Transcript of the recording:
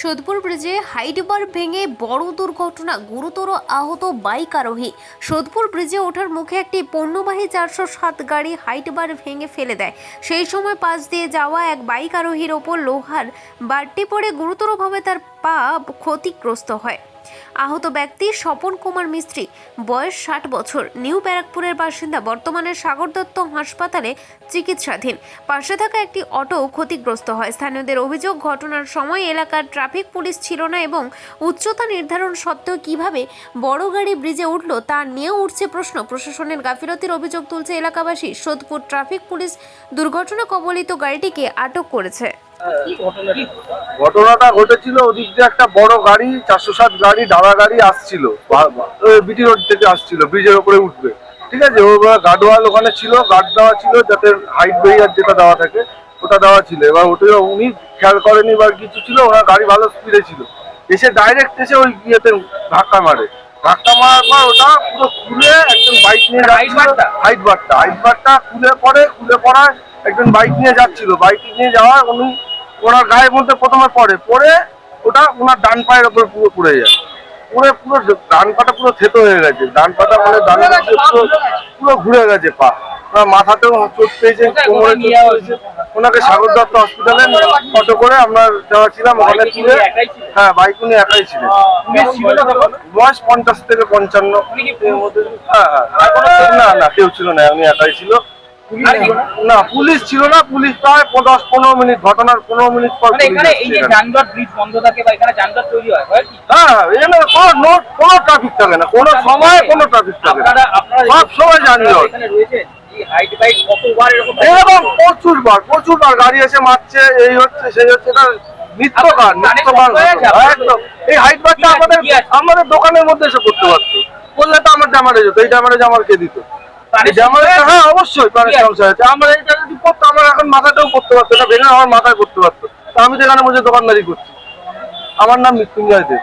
সোদপুর ব্রিজে হাইডবার ভেঙে বড় দুর্ঘটনা, গুরুতর আহত বাইক আরোহী। সোদপুর ব্রিজে ওঠার মুখে একটি পণ্যবাহী চারশো সাত গাড়ি হাইডবার ভেঙে ফেলে দেয়। সেই সময় পাশ দিয়ে যাওয়া এক বাইক আরোহীর ওপর লোহার বাড়তি পড়ে গুরুতরভাবে তার পা ক্ষতিগ্রস্ত হয়। আহত ব্যক্তি স্বপন কুমার মিস্ত্রি, বয়স ষাট বছর। নিউ ব্যারাকপুরের বাসিন্দা, বর্তমানে সাগর দত্ত হাসপাতালে চিকিৎসাধীন। পাশে থাকা একটি অটো ক্ষতিগ্রস্ত হয়। স্থানীয়দের অভিযোগ, ঘটনার সময় এলাকার ট্রাফিক পুলিশ ছিল না এবং উচ্চতা নির্ধারণ সত্ত্বেও কীভাবে বড় গাড়ি ব্রিজে উঠল তা নিয়েও উঠছে প্রশ্ন। প্রশাসনের গাফিলতির অভিযোগ তুলছে এলাকাবাসী, সোদপুর ট্রাফিক পুলিশ দুর্ঘটনা কবলিত গাড়িটিকে আটক করেছে। ঘটনাটা ঘটেছিল ওদিক দিয়ে একটা বড় গাড়ি চারশো সাত গাড়ি ডালা গাড়ি আসছিল। বিটি রোড থেকে আসছিল ব্রিজের ওপরে উঠবে। ঠিক আছে? ও গার্ডওয়াল ওখানে ছিল গার্ড দেওয়া ছিল যাতে হাইট ব্যারিয়ার যেটা দেওয়া থাকে ওটা দেওয়া ছিল। এবার ওটা উনি খেয়াল করেনি বা কিছু ছিল ওনার গাড়ি ভালো স্পিডে ছিল। এসে ডাইরেক্ট এসে ওই ইয়েতে ধাক্কা মারে। ধাক্কা মারার পর ওটা পুরো খুলে একজন বাইক নিয়ে যাচ্ছিল। হাইট বারটা হাইট বারটা খুলে পড়ে খুলে পড়ায় একজন বাইক নিয়ে যাচ্ছিল। বাইক নিয়ে যাওয়ার উনি ওনার গায়ের মধ্যে প্রথমে পড়ে পড়ে ওটা ওনার ডান পায়ের ওপর পুরো পড়ে যায়। পুরো পুরো ডান পাটা পুরো থেতো হয়ে গেছে। ডান পাটা মানে ডান পুরো পুরো ঘুরে গেছে পা। ওনার মাথাতেও চোট পেয়েছে কোমরে চোট পেয়েছে। ওনাকে সাগর দত্ত হসপিটালে অটো করে আমরা যাওয়া ছিলাম ওখানে তুলে হ্যাঁ বাইক উনি একাই ছিলেন। বয়স পঞ্চাশ থেকে পঞ্চান্ন। হ্যাঁ হ্যাঁ। না না কেউ ছিল না উনি একাই ছিল। না পুলিশ ছিল না পুলিশ প্রায় দশ পনেরো মিনিট ঘটনার পনেরো মিনিট পর মানে এখানে এই যে যানজট ব্রিজ বন্ধ থাকে বা এখানে যানজট তৈরি হয় হয় হ্যাঁ এখানে কোনো নোট কোনো ট্রাফিক থাকে না কোনো সময় কোনো ট্রাফিক থাকে না। সব সময় এরকম প্রচুর বার প্রচুর বার গাড়ি এসে মারছে এই হচ্ছে সেই হচ্ছে এটা নিত্যকার নিত্যকার একদম। এই হাইট বারটা আমাদের আমাদের দোকানের মধ্যে এসে করতে পারতো। বললে তো আমার ড্যামারেজ হতো এই ড্যামারেজ আমার কে দিত। হ্যাঁ অবশ্যই আমার এইটা যদি পড়তো আমার এখন পড়তে পারতো ভেঙে আমার মাথায় পড়তে পারতো। আমি তো এখানে বসে দোকানদারি করছি। আমার নাম মৃত্যুঞ্জয় দেব